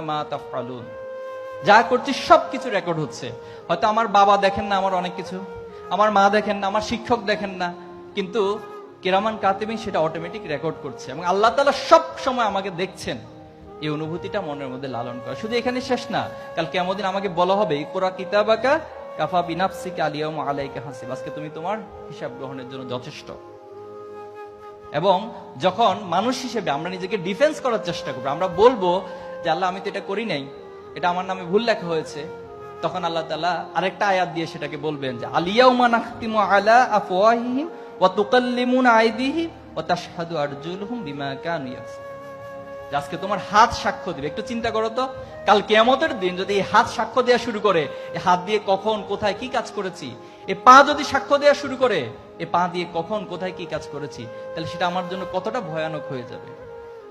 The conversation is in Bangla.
মা যা করছি সবকিছু রেকর্ড হচ্ছে। হয়তো আমার বাবা দেখেন না, আমার অনেক কিছু। আমার মা দেখেন না, আমার শিক্ষক দেখেন না। কিন্তু কেরামান কাতিবিন সেটা অটোমেটিক রেকর্ড করছে এবং আল্লাহ তাআলা সব সময় আমাকে দেখছেন। এই অনুভূতিটা মনের মধ্যে লালন করা। শুধু এখানে শেষ না, কাল কেমন আমাকে বলা হবে কোরা কিতাবাকা কাফা বিনাফসিকা আলিয়াম আলাইকা হাসিব। আজকে তুমি তোমার হিসাব গ্রহণের জন্য যথেষ্ট। এবং যখন মানুষ হিসেবে আমরা নিজেকে ডিফেন্স করার চেষ্টা করব, আমরা বলব যে, আল্লাহ, আমি তো এটা করি নাই। এটা আমার নামে ভুল লেখা হয়েছে। তখন আল্লাহ তালা আরেকটা আয়াত দিয়ে সেটাকে বলবেন যে আলিয়াউমা উমান আলা আফওয়াহিহিম ওয়া তুকাল্লিমুনা আইদিহিম ওয়া তাশহাদু আরজুলুহুম বিমা কানু আজকে তোমার হাত সাক্ষ্য দিবে। একটু চিন্তা করো তো। কাল কেয়ামতের দিন যদি এই হাত সাক্ষ্য দেওয়া শুরু করে, এই হাত দিয়ে কখন, কোথায় কি কাজ করেছি? এ পা যদি সাক্ষ্য দেওয়া শুরু করে এ পা দিয়ে কখন, কোথায় কি কাজ করেছি? তাহলে সেটা আমার জন্য কতটা ভয়ানক হয়ে যাবে।